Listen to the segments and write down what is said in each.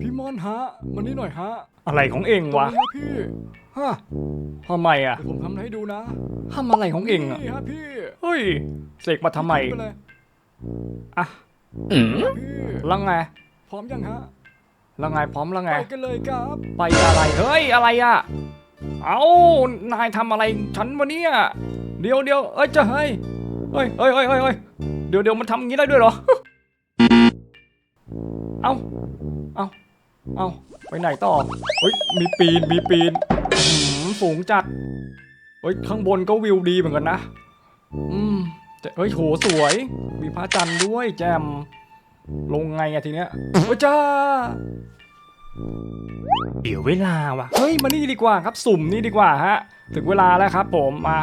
พี่มอนฮะมานี่หน่อยฮะอะไรของเองวะตรงนี้ฮะพี่ฮะทำไมอะเดี๋ยวผมทำให้ดูนะทำอะไรของเองอะ นี่ฮะพี่เฮ้ย เสกมาทำไม ปเลยอะพี่แล้วไง พร้อมยังฮะแล้วไงพร้อมแล้วไงไปกันเลยครับไปอะไร เฮ้ย อะไรอะ เอานายทำอะไรฉันวะเนี่ยเดี๋ยวเดี๋ยวเอ้ยจะเฮ้ยเฮ้ยเฮ้ยเฮ้ยเฮ้ยเฮ้ยเดี๋ยวเดี๋ยวมันทำอย่างนี้ได้ด้วยเหรอ เอาเอาเอาไปไหนต่อเฮ้ย มีปีน มีปีนอื้อหือสูงจัด เฮ้ย ข้างบนก็วิวดีเหมือนกันนะ อืมแต่เฮ้ย โห สวย มีพระจันทร์ด้วยแจม ลงไงอะทีเนี้ยโอ้ยจ้า เดี๋ยวเวลาว่ะ เฮ้ย มานี่ดีกว่าครับ สุ่มนี่ดีกว่าฮะ ถึงเวลาแล้วครับผมมา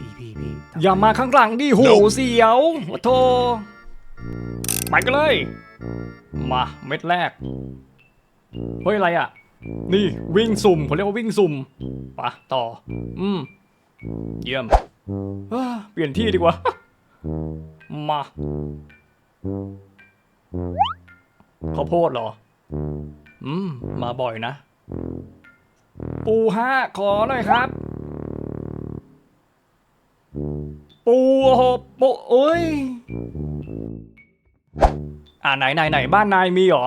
พี่พี่พี่อย่ามาข้างหลังดิโห เสียวโอ้โท ไปกันเลย มาเม็ดแรก เฮ้ยอะไรอะ นี่วิ่งสุ่มเขาเรียกว่าวิ่งสุ่มปะต่อ อืม เยี่ยมเอ้อเปลี่ยนที่ดีกว่า มา ข้าวโพดเหรอ อืม มาบ่อยนะ ปูฮะขอหน่อยครับ ปูโอ้โหปูเอ้ย อ่าไหนไหนไหนบ้านนายมีเหรอ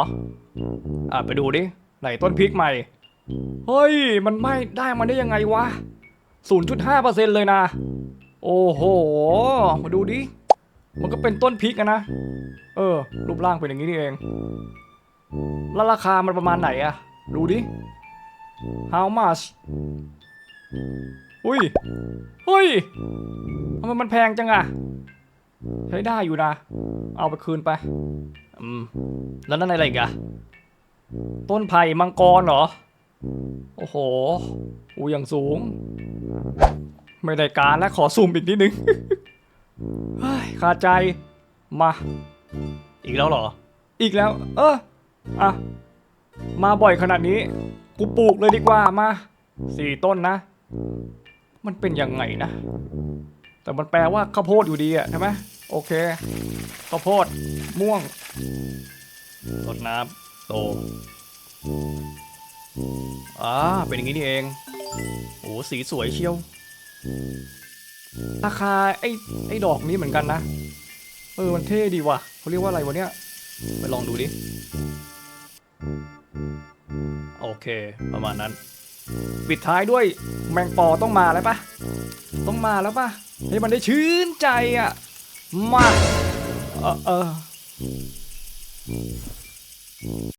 อ่าไปดูดิ ไหนต้นพริกใหม่ เฮ้ย มันไม่ได้มาได้ยังไงวะ 0.5%เลยนะ โอ้โห มาดูดิ มันก็เป็นต้นพริกอะนะ เออ รูปร่างเป็นอย่างนี้นี่เอง แล้วราคามันประมาณไหนอะดูดิ how much อุ้ยเฮ้ยทำไมมันแพงจังอะใช้ได้อยู่นะ เอาไปคืนไป อืม แล้วนั่นอะไรอีกอะต้นไผ่มังกรเหรอ โอ้โห อูอย่างสูง ไม่ได้การแล้วขอซูมอีกนิดนึงเฮ้ยขาดใจ มา อีกแล้วเหรอ อีกแล้ว เอออะ มาบ่อยขนาดนี้ กูปลูกเลยดีกว่ามา สี่ต้นนะ มันเป็นยังไงนะ แต่มันแปลว่าข้าวโพดอยู่ดีอะใช่ไหมโอเคข้าวโพดม่วงรดน้ำโตอ่าเป็นอย่างนี้นี่เองโอ้สีสวยเชียว ราคาไอ้ไอ้ดอกนี้เหมือนกันนะเออมันเท่ดีว่ะเขาเรียกว่าอะไรวะเนี่ยไปลองดูดิโอเค ประมาณนั้น ปิดท้ายด้วยแมงปอต้องมาแล้วปะต้องมาแล้วปะให้มันได้ชื่นใจอะ มา เออเออ